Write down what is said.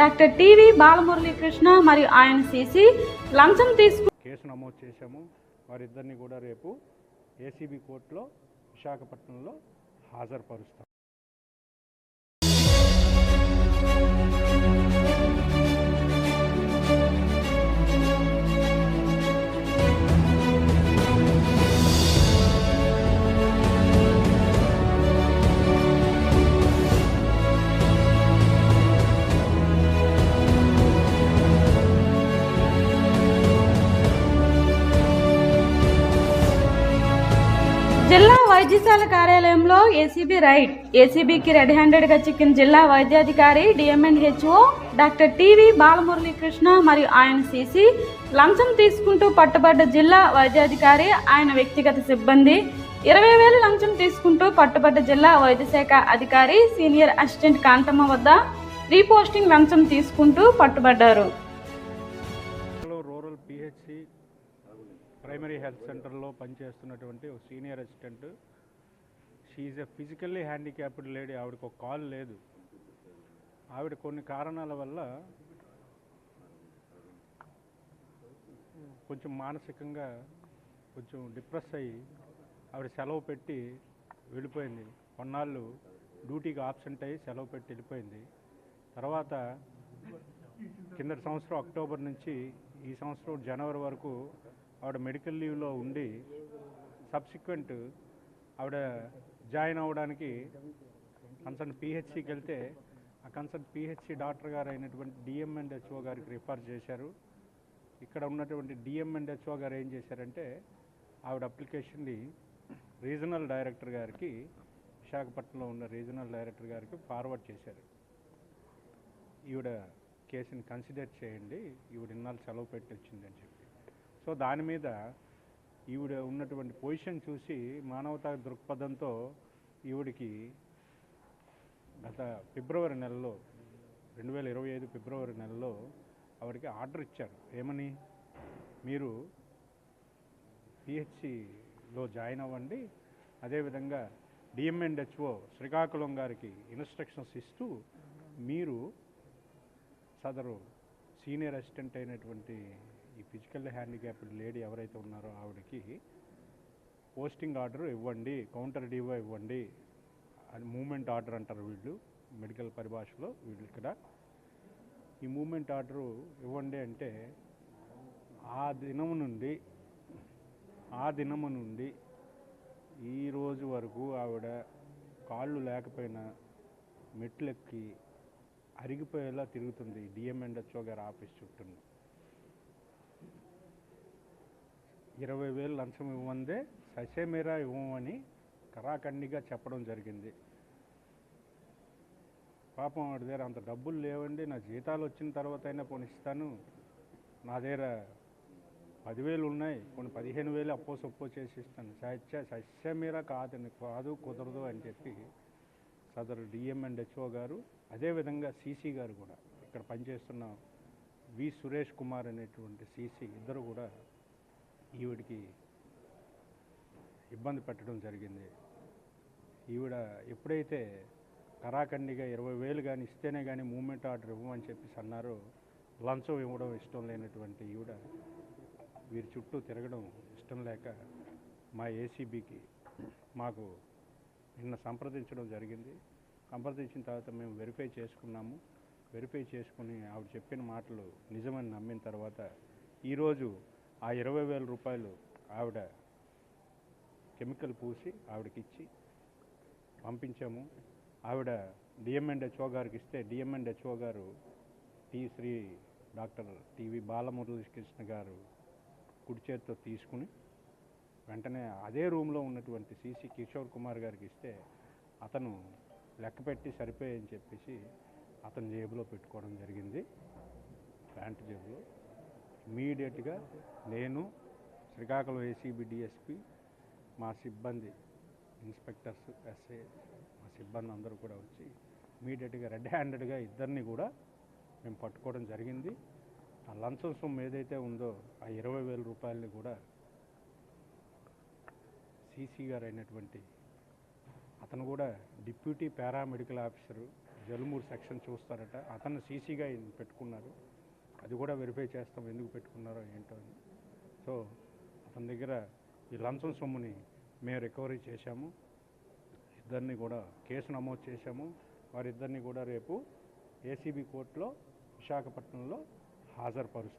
Doctor TV Balamuralikrishna మరియు ఆయన CC లంచం తీసుకు కేసు నమోదు చేశాము. వారిద్దరిని కూడా రేపు ఏసీబీ కోర్టులో విశాఖపట్నంలో హాజరుపరుస్తాం. వైద్యశాల కార్యాలయంలో ఏసీబీ రైడ్ ఏసీబీకి రెడ్ హ్యాండెడ్గా చిక్కిన జిల్లా వైద్యాధికారి DMN HO doctor TV Balamuralikrishna మరియు ఆయన సీసీ లంచం తీసుకుంటూ పట్టుబడ్డ జిల్లా వైద్యాధికారి ఆయన వ్యక్తిగత సిబ్బంది. ఇరవై వేలు లంచం తీసుకుంటూ పట్టుబడ్డ జిల్లా వైద్యశాఖ అధికారి సీనియర్ అసిస్టెంట్ కాంతమ్మ వద్ద రీపోస్టింగ్ లంచం తీసుకుంటూ పట్టుబడ్డారు. ప్రైమరీ హెల్త్ సెంటర్లో పనిచేస్తున్నటువంటి ఒక senior assistant she a physically handicapped lady ఆవిడకి ఒక కాల్ లేదు. ఆవిడ కొన్ని కారణాల వల్ల కొంచెం మానసికంగా కొంచెం డిప్రెస్ అయ్యి ఆవిడ సెలవు పెట్టి వెళ్ళిపోయింది. కొన్నాళ్ళు డ్యూటీకి ఆబ్సెంట్ అయ్యి సెలవు పెట్టి వెళ్ళిపోయింది. తర్వాత కిందటి సంవత్సరం అక్టోబర్ నుంచి ఈ సంవత్సరం జనవరి వరకు ఆవిడ మెడికల్ లీవ్లో ఉండి సబ్సిక్వెంట్ ఆవిడ జాయిన్ అవ్వడానికి కన్సర్న్ పిహెచ్సికి వెళ్తే ఆ కన్సర్న్ పిహెచ్సి డాక్టర్ గారు అయినటువంటి డిఎం అండ్ హెచ్ఓ గారికి రిఫర్ చేశారు. ఇక్కడ ఉన్నటువంటి డిఎం అండ్ హెచ్ఓ గారు ఏం చేశారంటే ఆవిడ అప్లికేషన్ని రీజనల్ డైరెక్టర్ గారికి విశాఖపట్నంలో ఉన్న రీజనల్ డైరెక్టర్ గారికి ఫార్వర్డ్ చేశారు. ఈవిడ కేసుని కన్సిడర్ చేయండి ఈవిడ ఇన్నాళ్ళు సెలవు పెట్టి వచ్చిందని చెప్పి. సో దాని మీద ఈవిడ ఉన్నటువంటి పొజిషన్ చూసి మానవతా దృక్పథంతో ఈవిడికి గత ఫిబ్రవరి నెలలో రెండు వేల ఇరవై ఐదు ఫిబ్రవరి నెలలో ఆవిడకి ఆర్డర్ ఇచ్చారు. ఏమని? మీరు పిహెచ్సిలో జాయిన్ అవ్వండి. అదేవిధంగా డిఎంఎన్హెచ్ఓ శ్రీకాకుళం గారికి ఇన్స్ట్రక్షన్స్ ఇస్తూ మీరు సదరు సీనియర్ అసిస్టెంట్ అయినటువంటి ఈ ఫిజికల్ హ్యాండిక్యాప్డ్ లేడీ ఎవరైతే ఉన్నారో ఆవిడకి పోస్టింగ్ ఆర్డర్ ఇవ్వండి కౌంటర్ డివో ఇవ్వండి అది మూమెంట్ ఆర్డర్ అంటారు వీళ్ళు మెడికల్ పరిభాషలో వీళ్ళు ఇక్కడ. ఈ మూమెంట్ ఆర్డరు ఇవ్వండి అంటే ఆ దినము నుండి ఆ దినము నుండి ఈ రోజు వరకు ఆవిడ కాళ్ళు లేకపోయినా మెట్లెక్కి అరిగిపోయేలా తిరుగుతుంది డిఎంఎండ్హెచ్ఓ గారి ఆఫీస్ చుట్టూ ఇరవై వేలు లంచం ఇవ్వందే ససేమేరా ఇవ్వమని కరాఖండిగా చెప్పడం జరిగింది. పాపం వాడి దగ్గర అంత డబ్బులు లేవండి నా జీతాలు వచ్చిన తర్వాత అయినా పోనిస్తాను నా దగ్గర పదివేలు ఉన్నాయి కొన్ని పదిహేను వేలు అప్పో సొప్పో చేసి ఇస్తాను. సత్య సస్యమీర కాదు కాదు కుదరదు అని చెప్పి సదరు డిఎం అండ్ హెచ్ఓ గారు అదేవిధంగా సీసీ గారు కూడా ఇక్కడ పనిచేస్తున్న వి సురేష్ కుమార్ అనేటువంటి సీసీ ఇద్దరు కూడా ఈవిడికి ఇబ్బంది పెట్టడం జరిగింది. ఈవిడ ఎప్పుడైతే కరాఖండిగా ఇరవై వేలు కానీ ఇస్తేనే కానీ మూమెంట్ ఆర్డర్ ఇవ్వమని చెప్పేసి అన్నారు లంచం ఇవ్వడం ఇష్టం లేనటువంటి ఈవిడ వీరి చుట్టూ తిరగడం ఇష్టం లేక మా ఏసీబీకి మాకు నిన్న సంప్రదించడం జరిగింది. సంప్రదించిన తర్వాత మేము వెరిఫై చేసుకున్నాము. వెరిఫై చేసుకుని ఆవిడ చెప్పిన మాటలు నిజమని నమ్మిన తర్వాత ఈరోజు ఆ ఇరవై వేల రూపాయలు ఆవిడ కెమికల్ పూసి ఆవిడకి ఇచ్చి పంపించాము. ఆవిడ డిఎంఎండ్హెచ్ఓ గారికి ఇస్తే డిఎంఎండ్హెచ్ఓ గారు T Shri doctor TV Balamuralikrishna గారు కుడి చేతితో తీసుకుని వెంటనే అదే రూమ్లో ఉన్నటువంటి సిసి కిషోర్ కుమార్ గారికి ఇస్తే అతను లెక్క పెట్టి సరిపోయని చెప్పేసి అతని జేబులో పెట్టుకోవడం జరిగింది. ప్యాంటు జేబులో. ఇమీడియట్గా నేను శ్రీకాకుళం ఏసీబీ డిఎస్పి మా సిబ్బంది ఇన్స్పెక్టర్స్ ఎస్ఐ మా సిబ్బంది అందరూ కూడా వచ్చి ఇమీడియట్గా రెడ్ హ్యాండెడ్గా ఇద్దరిని కూడా మేము పట్టుకోవడం జరిగింది. ఆ లంచం సొమ్ము ఏదైతే ఉందో ఆ ఇరవై వేల రూపాయలని కూడా సీసీ గారు అయినటువంటి అతను కూడా deputy paramedical officer Jalumuru section చూస్తారట. అతను సీసీగా పెట్టుకున్నారు. అది కూడా వెరిఫై చేస్తాం ఎందుకు పెట్టుకున్నారో ఏంటో అని. సో అతని దగ్గర ఈ లంచం సొమ్ముని మేము రికవరీ చేశాము. ఇద్దరిని కూడా కేసు నమోదు చేశాము. వారిద్దరిని కూడా రేపు ఏసీబీ కోర్టులో విశాఖపట్నంలో హాజరుపరుస్తాం.